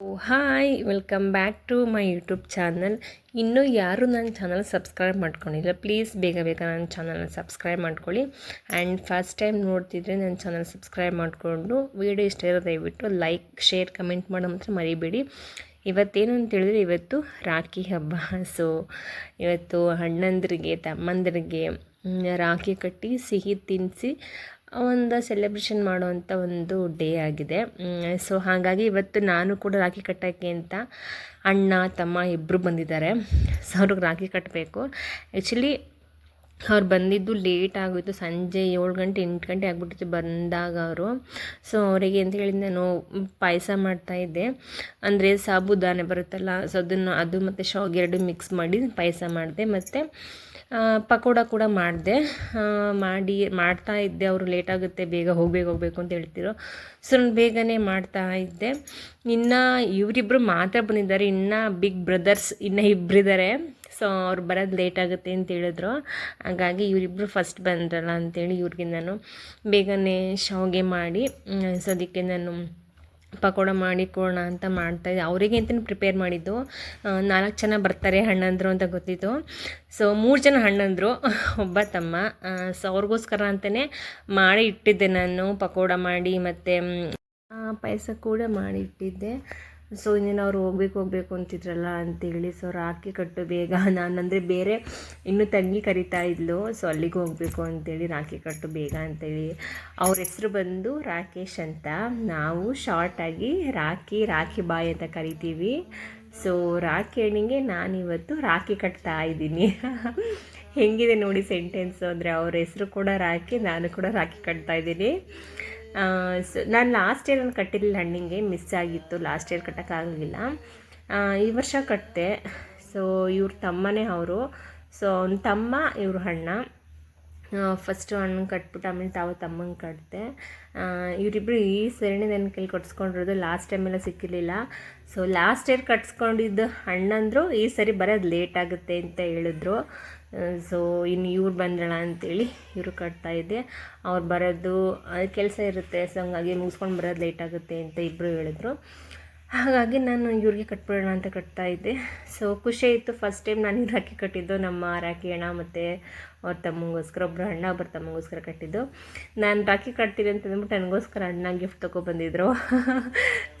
Hi welcome back to my YouTube channel ಇನ್ನೂ ಯಾರು ನನ್ನ ಚಾನಲ್ ಸಬ್ಸ್ಕ್ರೈಬ್ ಮಾಡ್ಕೊಂಡಿಲ್ಲ ಪ್ಲೀಸ್ ಬೇಗ ಬೇಗ ನನ್ನ ಚಾನಲ್ನ ಸಬ್ಸ್ಕ್ರೈಬ್ ಮಾಡ್ಕೊಳ್ಳಿ. ಆ್ಯಂಡ್ ಫಸ್ಟ್ ಟೈಮ್ ನೋಡ್ತಿದ್ರೆ ನನ್ನ ಚಾನಲ್ ಸಬ್ಸ್ಕ್ರೈಬ್ ಮಾಡಿಕೊಂಡು ವೀಡಿಯೋ ಇಷ್ಟ ಇರೋ ದಯವಿಟ್ಟು ಲೈಕ್ ಶೇರ್ ಕಮೆಂಟ್ ಮಾಡೋ ಮಾತ್ರ ಮರಿಬೇಡಿ. ಇವತ್ತೇನು ಅಂತ ಹೇಳಿದ್ರೆ, ಇವತ್ತು ರಾಖಿ ಹಬ್ಬ. ಸೊ ಇವತ್ತು ಅಣ್ಣಂದ್ರಿಗೆ, ತಮ್ಮಂದ್ರಿಗೆ ರಾಖಿ ಕಟ್ಟಿ ಸಿಹಿ ತಿನ್ನಿಸಿ ಒಂದು ಸೆಲೆಬ್ರೇಷನ್ ಮಾಡುವಂಥ ಒಂದು ಡೇ ಆಗಿದೆ. ಸೊ ಹಾಗಾಗಿ ಇವತ್ತು ನಾನು ಕೂಡ ರಾಖಿ ಕಟ್ಟೋಕ್ಕೆ ಅಂತ ಅಣ್ಣ, ತಮ್ಮ ಇಬ್ಬರು ಬಂದಿದ್ದಾರೆ. ಸೊ ಅವ್ರಿಗೆ ರಾಖಿ ಕಟ್ಟಬೇಕು. ಆ್ಯಕ್ಚುಲಿ ಅವ್ರು ಬಂದಿದ್ದು ಲೇಟ್ ಆಗೋಯ್ತು. ಸಂಜೆ ಏಳು ಗಂಟೆ, ಎಂಟು ಗಂಟೆ ಆಗಿಬಿಟ್ಟಿತ್ತು ಬಂದಾಗ ಅವರು. ಸೊ ಅವರಿಗೆ ಅಂತ ಹೇಳಿ ನಾನು ಪಾಯಸ ಮಾಡ್ತಾಯಿದ್ದೆ ಅಂದರೆ ಸಾಬುದಾನೆ ಬರುತ್ತಲ್ಲ ಸೊ ಅದನ್ನು, ಅದು ಮತ್ತು ಶಾವ್ಗೆ ಎರಡು ಮಿಕ್ಸ್ ಮಾಡಿ ಪಾಯಸ ಮಾಡಿದೆ. ಮತ್ತು ಪಕೋಡ ಕೂಡ ಮಾಡಿದೆ. ಮಾಡಿ, ಮಾಡ್ತಾ ಇದ್ದೆ. ಅವರು ಲೇಟ್ ಆಗುತ್ತೆ, ಬೇಗ ಹೋಗ್ಬೇಕು, ಹೋಗಬೇಕು ಅಂತ ಹೇಳ್ತಿರೋ ಸೊ ನಾನು ಬೇಗನೆ ಮಾಡ್ತಾ ಇದ್ದೆ. ಇನ್ನು ಇವರಿಬ್ಬರು ಮಾತ್ರ ಬಂದಿದ್ದಾರೆ. ಇನ್ನು ಬಿಗ್ ಬ್ರದರ್ಸ್ ಇನ್ನು ಇಬ್ಬರಿದ್ದಾರೆ ಸೊ ಅವ್ರು ಬರೋದು ಲೇಟ್ ಆಗುತ್ತೆ ಅಂತ ಹೇಳಿದ್ರು. ಹಾಗಾಗಿ ಇವರಿಬ್ಬರು ಫಸ್ಟ್ ಬಂದ್ರಲ್ಲ ಅಂತೇಳಿ ಇವ್ರಿಗೆ ನಾನು ಬೇಗನೆ ಶಾವಿಗೆ ಮಾಡಿ ಸೊ ಅದಕ್ಕೆ ನಾನು ಪಕೋಡ ಮಾಡಿಕೊಡೋಣ ಅಂತ ಅಂತ ಮಾಡ್ತಾಯಿದ್ದೆ ಅವರಿಗೆ ಅಂತಲೇ ಪ್ರಿಪೇರ್ ಮಾಡಿದ್ದು. ನಾಲ್ಕು ಜನ ಬರ್ತಾರೆ ಹಣ್ಣಂದರು ಅಂತ ಗೊತ್ತಿತ್ತು. ಸೊ ಮೂರು ಜನ ಹಣ್ಣಂದರು ಒಬ್ಬ ತಮ್ಮ. ಸೊ ಅವ್ರಿಗೋಸ್ಕರ ಅಂತಲೇ ಮಾಡಿ ಇಟ್ಟಿದ್ದೆ ನಾನು ಪಕೋಡ ಮಾಡಿ ಮತ್ತು ಪಾಯಸ ಕೂಡ ಮಾಡಿ ಇಟ್ಟಿದ್ದೆ. ಸೊ ಇನ್ನೇನು ಅವ್ರು ಹೋಗ್ಬೇಕು ಹೋಗ್ಬೇಕು ಅಂತಿದ್ರಲ್ಲ ಅಂತೇಳಿ ಸೊ ರಾಖಿ ಕಟ್ಟು ಬೇಗ. ನಾನಂದರೆ ಬೇರೆ ಇನ್ನೂ ತಂಗಿ ಕರಿತಾ ಇದ್ಲು ಸೊ ಅಲ್ಲಿಗೆ ಹೋಗಬೇಕು ಅಂತೇಳಿ ರಾಖಿ ಕಟ್ಟು ಬೇಗ ಅಂತೇಳಿ. ಅವ್ರ ಹೆಸರು ಬಂದು ರಾಕೇಶ್ ಅಂತ. ನಾವು ಶಾರ್ಟಾಗಿ ರಾಖಿ ರಾಖಿ ಬಾಯ್ ಅಂತ ಕರಿತೀವಿ. ಸೊ ರಾಖಿ ನಾನು ನಾನಿವತ್ತು ರಾಖಿ ಕಟ್ತಾ ಇದ್ದೀನಿ. ಹೆಂಗಿದೆ ನೋಡಿ ಸೆಂಟೆನ್ಸು ಅಂದರೆ ಅವ್ರ ಹೆಸರು ಕೂಡ ರಾಖಿ, ನಾನು ಕೂಡ ರಾಖಿ ಕಟ್ತಾ ಇದ್ದೀನಿ. ನಾನು ಲಾಸ್ಟ್ ಇಯರ್ ನಾನು ಕಟ್ಟಿರಲಿಲ್ಲ ಹಣ್ಣಿಗೆ ಮಿಸ್ ಆಗಿತ್ತು. ಲಾಸ್ಟ್ ಇಯರ್ ಕಟ್ಟೋಕ್ಕಾಗಲಿಲ್ಲ ಈ ವರ್ಷ ಕಟ್ಟಿದೆ ಸೊ ಇವ್ರ ತಮ್ಮನೇ ಅವರು. ಸೊ ಅವ್ನ ತಮ್ಮ, ಇವ್ರ ಅಣ್ಣ. ಫಸ್ಟು ಹಣ್ಣು ಕಟ್ಬಿಟ್ಟು ಆಮೇಲೆ ತಾವು ತಮ್ಮಂಗೆ ಕಟ್ಟಿದೆ ಇವರಿಬ್ಬರು ಈ ಸರಣಿ ನನ್ನ ಕೈಲಿ ಕಟ್ಸ್ಕೊಂಡಿರೋದು ಲಾಸ್ಟ್ ಟೈಮೆಲ್ಲ ಸಿಕ್ಕಿರಲಿಲ್ಲ. ಸೊ ಲಾಸ್ಟ್ ಇಯರ್ ಕಟ್ಸ್ಕೊಂಡಿದ್ದು ಅಣ್ಣಂದರು ಈ ಸರಿ ಬರೋದು ಲೇಟ್ ಆಗುತ್ತೆ ಅಂತ ಹೇಳಿದ್ರು. ಸೊ ಇನ್ನು ಇವ್ರು ಬಂದಿರೋಣ ಅಂತೇಳಿ ಇವರು ಕಟ್ತಾ ಇದ್ದೆ. ಅವ್ರು ಬರೋದು ಕೆಲಸ ಇರುತ್ತೆ ಸೊ ಹಂಗಾಗಿ ಮುಗಿಸ್ಕೊಂಡು ಬರೋದು ಲೇಟ್ ಆಗುತ್ತೆ ಅಂತ ಇಬ್ಬರು ಹೇಳಿದ್ರು. ಹಾಗಾಗಿ ನಾನು ಇವ್ರಿಗೆ ಕಟ್ಬಿಡೋಣ ಅಂತ ಕಟ್ತಾ ಇದ್ದೆ. ಸೊ ಖುಷಿ ಇತ್ತು ಫಸ್ಟ್ ಟೈಮ್ ನಾನು ಇವ್ರು ರಾಖಿ ಕಟ್ಟಿದ್ದು. ನಮ್ಮ ರಾಖಿ ಅಣ್ಣ ಮತ್ತು ಅವ್ರ ತಮ್ಮಂಗೋಸ್ಕರ ಒಬ್ಬರು ಅಣ್ಣ ಒಬ್ಬರು ತಮ್ಮಂಗೋಸ್ಕರ ಕಟ್ಟಿದ್ದು. ನಾನು ರಾಖಿ ಕಟ್ತೀನಿ ಅಂತ ಅಂದ್ಬಿಟ್ಟು ನನಗೋಸ್ಕರ ಅಣ್ಣ ಗಿಫ್ಟ್ ತೊಗೊಬಂದಿದ್ರು.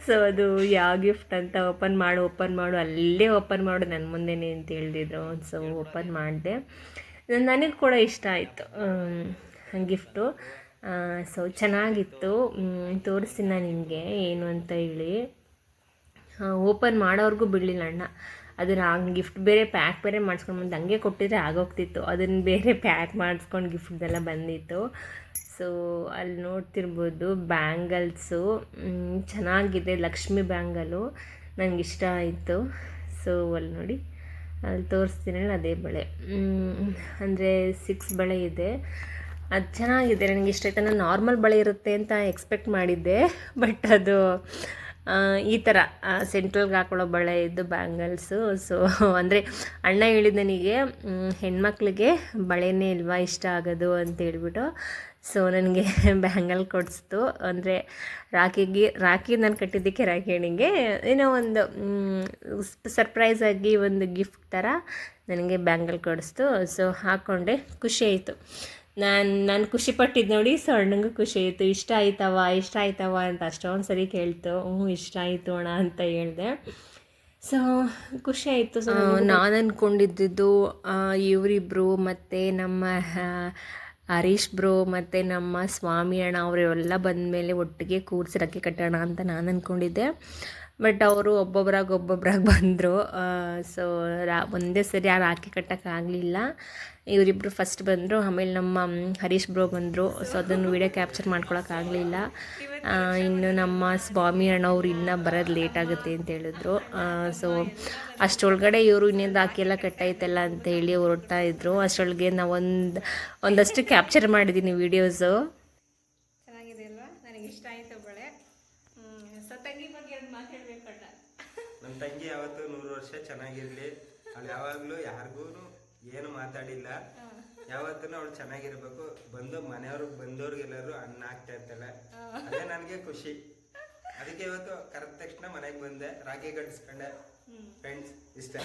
ಸೊ ಅದು ಯಾವ ಗಿಫ್ಟ್ ಅಂತ ಓಪನ್ ಮಾಡು ಓಪನ್ ಮಾಡು, ಅಲ್ಲೇ ಓಪನ್ ಮಾಡು ನನ್ನ ಮುಂದೆನೇ ಅಂತ ಹೇಳಿದ್ರು ಸೊ ಓಪನ್ ಮಾಡಿದೆ. ನನಗೆ ಕೂಡ ಇಷ್ಟ ಆಯಿತು ಗಿಫ್ಟು ಸೊ ಚೆನ್ನಾಗಿತ್ತು. ತೋರಿಸ್ತೀನಿ ನಾನು ನಿಮಗೆ ಏನು ಅಂತ ಹೇಳಿ. ಓಪನ್ ಮಾಡೋರ್ಗೂ ಬಿಡಲಿಲ್ಲ ಅಣ್ಣ. ಅದನ್ನು ಹಂಗೆ ಗಿಫ್ಟ್ ಬೇರೆ ಪ್ಯಾಕ್ ಬೇರೆ ಮಾಡಿಸ್ಕೊಂಡು ಬಂದು ಹಂಗೆ ಕೊಟ್ಟಿದ್ರೆ ಆಗೋಗ್ತಿತ್ತು. ಅದನ್ನು ಬೇರೆ ಪ್ಯಾಕ್ ಮಾಡಿಸ್ಕೊಂಡು ಗಿಫ್ಟ್ದೆಲ್ಲ ಬಂದಿತ್ತು. ಸೊ ಅಲ್ಲಿ ನೋಡ್ತಿರ್ಬೋದು ಬ್ಯಾಂಗಲ್ಸು ಚೆನ್ನಾಗಿದೆ ಲಕ್ಷ್ಮಿ ಬ್ಯಾಂಗಲು ನನಗೆ ಇಷ್ಟ ಆಯಿತು. ಸೊ ಅಲ್ಲಿ ನೋಡಿ, ಅಲ್ಲಿ ತೋರಿಸ್ತೀನಿ ಅದೇ ಬಳೆ. ಅಂದರೆ ಸಿಕ್ಸ್ ಬಳೆ ಇದೆ. ಅದು ಚೆನ್ನಾಗಿದೆ ನನಗೆ ಇಷ್ಟ ಆಯ್ತು. ನಾನು ನಾರ್ಮಲ್ ಬಳೆ ಇರುತ್ತೆ ಅಂತ ಎಕ್ಸ್ಪೆಕ್ಟ್ ಮಾಡಿದ್ದೆ. ಬಟ್ ಅದು ಈ ಥರ ಸೆಂಟ್ರಲ್ಗೆ ಹಾಕೊಳ್ಳೋ ಬಳೆ ಇದ್ದು ಬ್ಯಾಂಗಲ್ಸು ಸೊ ಅಂದರೆ ಅಣ್ಣ ಹೇಳಿದ ನನಗೆ ಹೆಣ್ಮಕ್ಳಿಗೆ ಬಳೆನೇ ಇಲ್ವಾ ಇಷ್ಟ ಆಗೋದು ಅಂತ ಹೇಳ್ಬಿಟ್ಟು ಸೊ ನನಗೆ ಬ್ಯಾಂಗಲ್ ಕೊಡಿಸ್ತು. ಅಂದರೆ ರಾಖಿಗೆ, ರಾಖಿ ನಾನು ಕಟ್ಟಿದ್ದಕ್ಕೆ ರಾಖಿ ಹೆಣ್ಣಿಗೆ ಏನೋ ಒಂದು ಸರ್ಪ್ರೈಸ್ ಆಗಿ ಒಂದು ಗಿಫ್ಟ್ ಥರ ನನಗೆ ಬ್ಯಾಂಗಲ್ ಕೊಡಿಸ್ತು. ಸೊ ಹಾಕ್ಕೊಂಡೆ ಖುಷಿ ಆಯಿತು. ನಾನು ನಾನು ಖುಷಿಪಟ್ಟಿದ್ದು ನೋಡಿ ಸೊ ಅಣ್ಣಂಗೂ ಖುಷಿ ಆಯಿತು. ಇಷ್ಟ ಆಯ್ತವ ಇಷ್ಟ ಆಯ್ತವ ಅಂತ ಅಷ್ಟೊಂದು ಸರಿ ಕೇಳ್ತು. ಹ್ಞೂ ಇಷ್ಟ ಆಯಿತು ಅಣ್ಣ ಅಂತ ಹೇಳಿದೆ. ಸೊ ಖುಷಿ ಆಯಿತು ಸೊ ನಾನು ಅಂದ್ಕೊಂಡಿದ್ದು ಇವರಿಬ್ಬರು ಮತ್ತು ನಮ್ಮ ಹರೀಶ್ ಬ್ರೋ ಮತ್ತು ನಮ್ಮ ಸ್ವಾಮಿ ಅಣ್ಣ ಅವರೆಲ್ಲ ಬಂದಮೇಲೆ ಒಟ್ಟಿಗೆ ಕೂರಿಸಿ ರಕ್ಕೆ ಕಟ್ಟೋಣ ಅಂತ ನಾನು ಅಂದ್ಕೊಂಡಿದ್ದೆ ಬಟ್ ಅವರು ಒಬ್ಬೊಬ್ರಾಗ ಒಬ್ಬೊಬ್ರಾಗ ಬಂದರು. ಸೊ ರಾ, ಒಂದೇ ಸರಿ ಆ ರಾಖಿ ಕಟ್ಟೋಕ್ಕಾಗಲಿಲ್ಲ ಇವರಿಬ್ಬರು ಫಸ್ಟ್ ಬಂದರು, ಆಮೇಲೆ ನಮ್ಮ ಹರೀಶ್ ಬ್ರೋ ಬಂದರು. ಸೊ ಅದನ್ನು ವೀಡಿಯೋ ಕ್ಯಾಪ್ಚರ್ ಮಾಡ್ಕೊಳಕ್ಕಾಗಲಿಲ್ಲ ಇನ್ನು ನಮ್ಮ ಸ್ವಾಮಿ ಅಣ್ಣ ಅಣ್ಣವ್ರು ಇನ್ನೂ ಬರೋದು ಲೇಟ್ ಆಗುತ್ತೆ ಅಂತ ಹೇಳಿದ್ರು. ಸೊ ಅಷ್ಟರೊಳಗಡೆ ಇವರು ಇನ್ನೇನು ಎಲ್ಲ ಕಟ್ಟಾಯ್ತಲ್ಲ ಅಂತ ಹೇಳಿ ಹೊರಡ್ತಾ ಇದ್ರು. ಅಷ್ಟರೊಳಗೆ ನಾವು ಒಂದು, ಒಂದಷ್ಟು ಕ್ಯಾಪ್ಚರ್ ಮಾಡಿದ್ದೀನಿ ವೀಡಿಯೋಸು ಚೆನ್ನಾಗಿದೆ ಅಲ್ವಾ? ನನಗೆ ಇಷ್ಟ ಆಯ್ತು ಬಳೆ ಸೊ ತಂಗಿ ಬಗ್ಗೆ ಒಂದು ಅಣ್ಣ ತಂಗಿ ಯಾವತ್ತು ನೂರು ವರ್ಷ ಚೆನ್ನಾಗಿರ್ಲಿ. ಅವಳು ಯಾವಾಗಲೂ ಯಾರಿಗೂ ಏನು ಮಾತಾಡಿಲ್ಲ. ಯಾವತ್ತೂ ಅವಳು ಚೆನ್ನಾಗಿರ್ಬೇಕು. ಬಂದು ಮನೆಯವ್ರಿಗೆ ಬಂದವ್ರಿಗೆಲ್ಲರೂ ಅನ್ನ ಆಗ್ತಾ ಇರ್ತಾಳೆ. ಅದೇ ನನಗೆ ಖುಷಿ. ಅದಕ್ಕೆ ಇವತ್ತು ಕರೆದ ತಕ್ಷಣ ಮನೆಗೆ ಬಂದೆ. ರಾಗಿ ಗಡಿಸ್ಕೊಂಡೆ ಫ್ರೆಂಡ್ಸ್ ಇಷ್ಟ.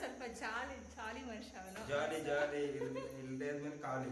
ಸ್ವಲ್ಪ ಜಾಲಿ ಜಾಲಿ ಮನುಷ್ಯ ಜಾಲಿ ಜಾಲಿ ಇಲ್ದೇ ಆದ್ಮೇಲೆ ಕಾವಲಿ